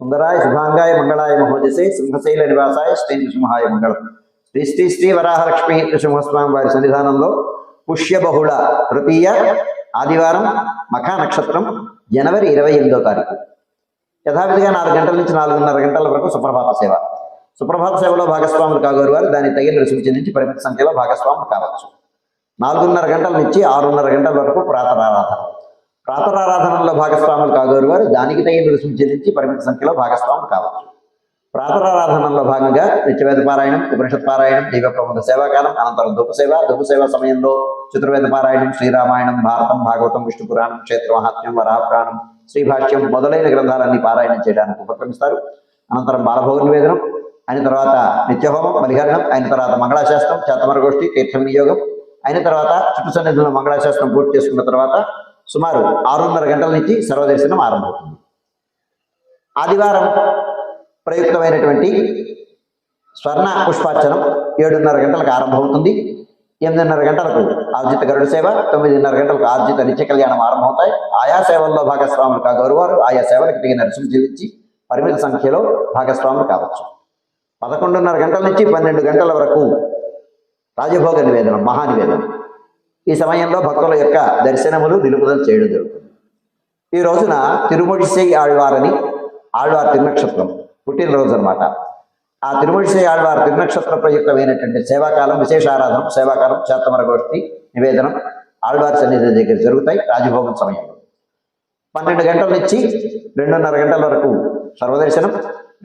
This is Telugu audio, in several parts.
సుందరాయ శుభాంగాయ మంగళాయ మహోజసే సింహశైల నివాసాయ శ్రీ నృసింహాయ మంగళం శ్రీ శ్రీ శ్రీ వరాహలక్ష్మి నృసింహస్వామి వారి సన్నిధానంలో పుష్య బహుళ తృతీయ ఆదివారం మఖా నక్షత్రం జనవరి ఇరవై ఎనిమిదో తారీఖు। యథావిధిగా నాలుగు గంటల నుంచి నాలుగున్నర గంటల వరకు సుప్రభాత సేవ। సుప్రభాత సేవలో భాగస్వాములు కాగోరు వారు దానికి తగిన రుసుము చెల్లించి పరిమిత సంఖ్యలో భాగస్వాములు కావచ్చు। నాలుగున్నర గంటల నుంచి ఆరున్నర గంటల వరకు ప్రాతరారాధన ప్రాతరారాధనలో భాగస్వాములు కాగోరు వారు దానికి తగిన రుసుము చెల్లించి పరిమిత సంఖ్యలో భాగస్వాములు కావచ్చు. ప్రాతరారాధనలో భాగంగా నిత్యవేద పారాయణం ఉపనిషత్ పారాయణం దివ్య ప్రబంధ సేవాకాలం అనంతరం ధూపసేవ ధూపసేవ సమయంలో చతుర్వేద పారాయణం శ్రీరామాయణం భారతం భాగవతం విష్ణు పురాణం క్షేత్ర మహాత్మ్యం వరాపురాణం శ్రీభాష్యం మొదలైన గ్రంథాలన్నీ పారాయణం చేయడానికి ఉపక్రమిస్తారు. అనంతరం బాలభోగ నివేదనం అయిన తర్వాత నిత్యహోమం బలిహరణం అయిన తర్వాత మంగళాశాస్త్రం చేతమర గోష్ఠి తీర్థం వినియోగం అయిన తర్వాత చుట్టు సన్నిధిలో మంగళాశాస్త్రం పూర్తి చేసుకున్న తర్వాత సుమారు ఆరున్నర గంటల నుంచి సర్వదర్శనం ఆరంభమవుతుంది ఆదివారం ప్రయుక్తమైనటువంటి స్వర్ణ పుష్పార్చనం ఏడున్నర గంటలకు ఆరంభమవుతుంది. ఎనిమిదిన్నర గంటలకు ఆర్జిత గరుడ సేవ తొమ్మిదిన్నర గంటలకు ఆర్జిత నిత్య కళ్యాణం ఆరంభమవుతాయి. ఆయా సేవల్లో భాగస్వాములు కాగోరువారు ఆయా సేవలకు తగిన రుసుము చెల్లించి పరిమిత సంఖ్యలో భాగస్వాములు కావచ్చు. పదకొండున్నర గంటల నుంచి పన్నెండు గంటల వరకు రాజభోగ నివేదనం మహానివేదనం ఈ సమయంలో భక్తుల యొక్క దర్శనములు నిలుపుదల చేయడం జరుగుతుంది. ఈ రోజున తిరుమడిసై ఆళ్వారని ఆళ్వార్ తిరునక్షత్రం పుట్టినరోజు అనమాట ఆ తిరుమడిసై ఆళ్వార్ తిరునక్షత్ర ప్రయుక్తమైనటువంటి సేవాకాలం విశేషారాధన సేవాకాలం చేతమర గోష్ఠి నివేదనం ఆళ్వార్ సన్నిధి దగ్గర జరుగుతాయి రాజభోగం సమయంలో. పన్నెండు గంటల నుంచి రెండున్నర గంటల వరకు సర్వదర్శనం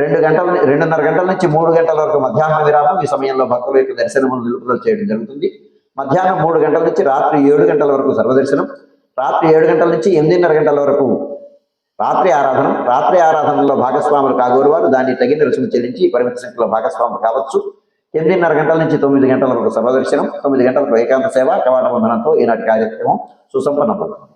రెండు గంటల రెండున్నర గంటల నుంచి మూడు గంటల వరకు మధ్యాహ్న విరామం ఈ సమయంలో భక్తుల యొక్క దర్శనములు నిలుపుదల చేయడం జరుగుతుంది. మధ్యాహ్నం మూడు గంటల నుంచి రాత్రి ఏడు గంటల వరకు సర్వదర్శనం రాత్రి ఏడు గంటల నుంచి ఎనిమిదిన్నర గంటల వరకు రాత్రి ఆరాధన రాత్రి ఆరాధనలో భాగస్వాములు కాగోరు వారు దాన్ని తగిన రుసుము చెల్లించి పరిమిత సంఖ్యలో భాగస్వాములు కావచ్చు. ఎనిమిదిన్నర గంటల నుంచి తొమ్మిది గంటల వరకు సర్వదర్శనం తొమ్మిది గంటలకు ఏకాంత సేవ కవాట బంధనంతో ఈనాటి కార్యక్రమం సుసంపన్నమవుతుంది